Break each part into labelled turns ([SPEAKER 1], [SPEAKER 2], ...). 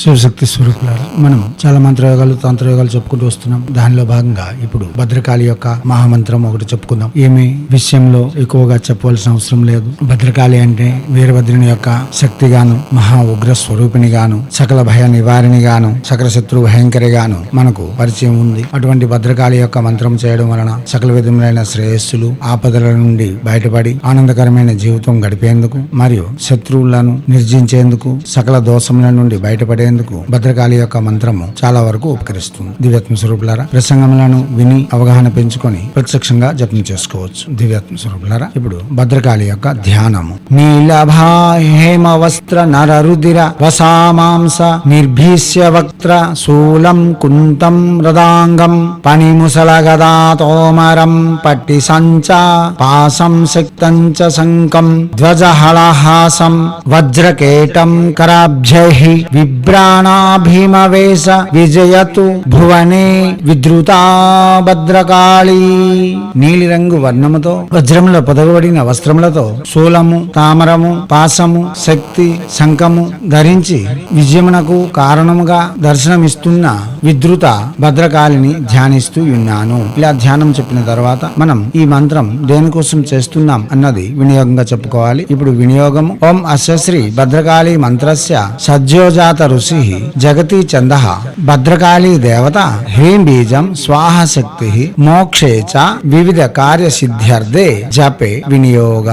[SPEAKER 1] శివశక్తి స్వరూపులారు మనం చాలా మంత్రయోగాలు తంత్రయోగాలు చెప్పుకుంటూ వస్తున్నాం. దానిలో భాగంగా ఇప్పుడు భద్రకాళి యొక్క మహామంత్రం ఒకటి చెప్పుకుందాం. ఏమి విషయంలో ఎక్కువగా చెప్పవలసిన అవసరం లేదు. భద్రకాళి అంటే వీరభద్రుని యొక్క శక్తిగాను మహా ఉగ్ర స్వరూపిణి గాను సకల భయ నివారిణి గాను సకల శత్రు భయంకరిగాను మనకు పరిచయం ఉంది. అటువంటి భద్రకాళి యొక్క మంత్రం చేయడం వలన సకల విధములైన శ్రేయస్సులు ఆపదల నుండి బయటపడి ఆనందకరమైన జీవితం గడిపేందుకు మరియు శత్రువులను నిర్జించేందుకు సకల దోషముల నుండి పడేందుకు భద్రకాళి యొక్క మంత్రము చాలా వరకు ఉపకరిస్తుంది. దివ్యాత్మ స్వరూపులారా ప్రసంగములను విని అవగాహన పెంచుకొని ప్రత్యక్షంగా జపం చేసుకోవచ్చు. దివ్యాత్మ స్వరూపులారా ఇప్పుడు భద్రకాళి యొక్క ధ్యానము. నీలభా హేమ వస్త్ర నర రుదిర వసామాంస నిర్భీష్య వక్త్ర శూలం కుంతం రదాంగం పనిముసల గదా తోమరం పట్టి సంచ పాసం శక్తం చ శంకం ధ్వజహళహాసం వజ్రకేటం కరాభ్యై విభ్రాణాభీమవేశ విజయతు భువనే విద్రుతా భద్రకాళి నీలిరంగు వర్ణముతో వజ్రములో పొదగబడిన వస్త్రములతో శూలము తామరము పాసము శక్తి శంఖము ధరించి విజయమునకు కారణముగా దర్శనమిస్తున్న విద్రుత భద్రకాళిని ధ్యానిస్తూ ఉన్నాను. ఇలా ధ్యానం చెప్పిన తర్వాత మనం ఈ మంత్రం దేనికోసం చేస్తున్నాం అన్నది వినియోగంగా చెప్పుకోవాలి. ఇప్పుడు వినియోగం ఓం అశ్వశ్రీ భద్రకాళి మంత్రస్య సజ్జోజాత ఋషి జగతి చంద భద్రకాళీ దేవత హ్రీం బీజం స్వాహశక్తి మోక్షే చ వివిధ కార్య సిద్ధ్యర్థే జపే వినియోగ.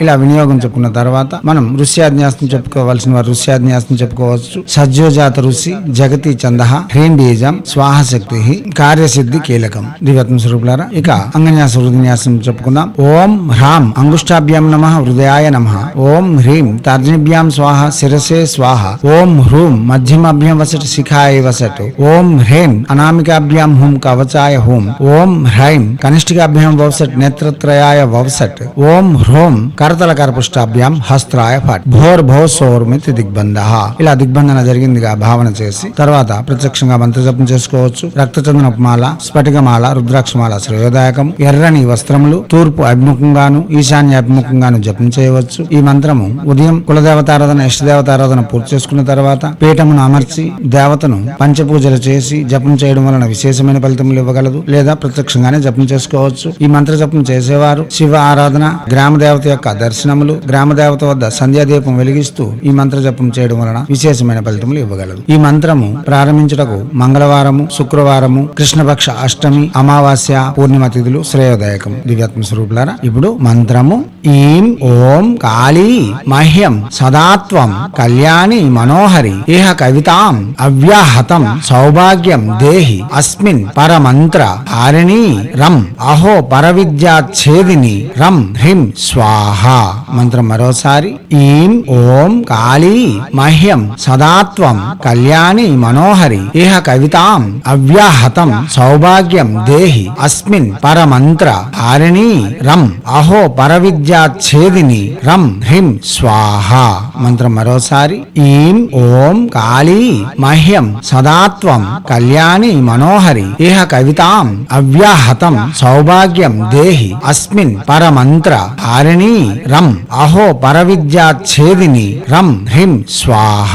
[SPEAKER 1] ఇలా వినియోగం చెప్పుకున్న తర్వాత మనం ఋష్యాజ్ఞాసం చెప్పుకోవాల్సిన వారు ఋష్యాజ్ఞాసం చెప్పుకోవచ్చు. సజ్జోజాత ఋషి జగతి చంద హ్రీం బీజం స్వాహశక్తి కార్యసిద్ధి కీలకం. దివ్యాత్మ స్వరూపులారా ఇక అంగన్యాస హృదయన్యాసం చెప్పుకుందాం. ఓం హ్రాం అంగుష్టాభ్యాం నమ హృదయాయ నమ. ఓం హ్రీం తర్జనిభ్యాం స్వాహ శిరసే స్వాహ. ఓం హ్రూం మధ్యమాభ్యాం వసట్ శిఖాయ వసట్ ఓం హ్రేం అనామికాభ్యాం హుం కవచాయ హుం ఓం హ్రైం కనిష్ఠికాభ్యాం వవసట్ నేత్రత్రయాయ వవసట్ ఓం హ్రోం కరతల కరపుష్టాభ్యాం హస్త్రాయ ఫట్ భోర్ భో సోర్మితి దిగ్బంధ ఇలా దిగ్బంధన జరిగిందిగా భావన చేసి తర్వాత ప్రత్యక్షంగా మంత్ర జపం చేసుకోవచ్చు. రక్తచందనమాల స్ఫటికమాల రుద్రాక్షమాల శ్రేయోదాయకం ఎర్రని వస్త్రములు తూర్పు అభిముఖంగాను ఈశాన్య అభిముఖంగాను జపం చేయవచ్చు. ఈ మంత్రము ఉదయం కులదేవతారాధన ఇష్టదేవతారాధన పూర్తి చేసుకున్న తర్వాత పీఠమును అమర్చి దేవతను పంచపూజలు చేసి జపం చేయడం వలన విశేషమైన ఫలితములు ఇవ్వగలదు లేదా ప్రత్యక్షంగానే జపం చేసుకోవచ్చు. ఈ మంత్ర జపం చేసేవారు శివ ఆరాధన గ్రామ దేవత యొక్క దర్శనములు గ్రామ దేవత వద్ద సంధ్యాదీపం వెలిగిస్తూ ఈ మంత్ర జపం చేయడం వలన విశేషమైన ఫలితములు ఇవ్వగలదు. ఈ మంత్రము ప్రారంభించుటకు మంగళవారము శుక్రవారము కృష్ణపక్ష అష్టమి అమావాస్య పూర్ణిమ తిథులు శ్రేయోదాయకం. దివ్యాత్మ స్వరూపులారా ఇప్పుడు మంత్రము ఈం ఓం కాళీ మహ్యం సదాత్వం కళ్యాణి మనోహరి ఇహ కవితాం అవ్యాహతం సౌభాగ్యం దేహి అస్మిన్ పరమంత్ర హారిణి రం అహో పరవిద్యాఛేదిని రం హ్రీం స్వాహ. మంత్రం మరోసారి. ఈం ఓం కాళీ మహ్యం సదాత్వం కళ్యాణి మనోహరి ఇహ కవితాం అవ్యాహతం సౌభాగ్యం దేహి అస్మిన్ పరమంత్ర హారిణి రం అహో పరవిద్యాఛేదిని రం హ్రీం స్వాహ. మంత్రం మరోసారి. ఈం ఓం కాళీ మహ్యం సదాత్వం కళ్యాణి మనోహరి ఇహ కవితాం అవ్యాహతం సౌభాగ్యం దేహి అస్మిన్ పరమంత్ర హారిణి రం అహో పరవిద్యా ఛేదిని రం హ్రీం స్వాహ.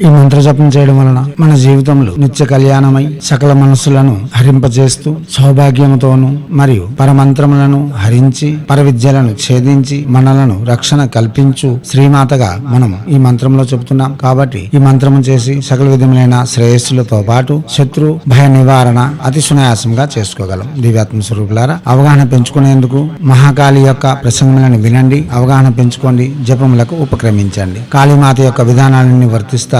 [SPEAKER 1] ఈ మంత్ర జపం చేయడం వలన మన జీవితంలో నిత్య కళ్యాణమై సకల మనస్సులను హరింపజేస్తూ సౌభాగ్యముతోను మరియు పరమంత్రములను హరించి పరవిద్యలను ఛేదించి మనలను రక్షణ కల్పించు శ్రీమాతగా మనం ఈ మంత్రంలో చెబుతున్నాం. కాబట్టి ఈ మంత్రము చేసి సకల విధములైన శ్రేయస్సులతో పాటు శత్రు భయ నివారణ అతి సునాయాసంగా చేసుకోగలం. దివ్యాత్మ స్వరూపులారా అవగాహన పెంచుకునేందుకు మహాకాళి యొక్క ప్రసంగములను వినండి అవగాహన పెంచుకోండి జపములకు ఉపక్రమించండి. కాళీమాత యొక్క విధానాలన్నీ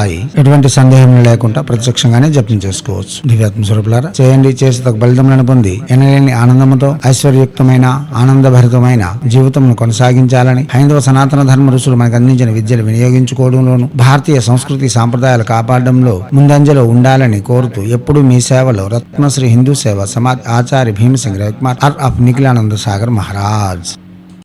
[SPEAKER 1] వర్తిస్తాయి ఎటువంటి సందేహం లేకుండా ప్రత్యక్షంగానే జపం చేసుకోవచ్చు. దివ్యాత్మ స్వరూపులారా చేయండి చేసి తగ్గ ఫలితములను పొంది ఎనలేని ఆనందముతో ఐశ్వర్యుక్తమైన ఆనందభరితమైన జీవితంను కొనసాగించాలని హైందవ సనాతన ధర్మ ఋషులు మనకు అందించిన విద్యలు వినియోగించుకోవడంలోను భారతీయ సంస్కృతి సాంప్రదాయాలు కాపాడడంలో ముందంజలో ఉండాలని కోరుతూ ఎప్పుడూ మీ సేవలో రత్నశ్రీ హిందూ సేవ సమాజ్ ఆచార్య భీమసింగ్ రవికుమార్ ఆర్ ఆఫ్ నిఖిలానంద సాగర్ మహారాజ్.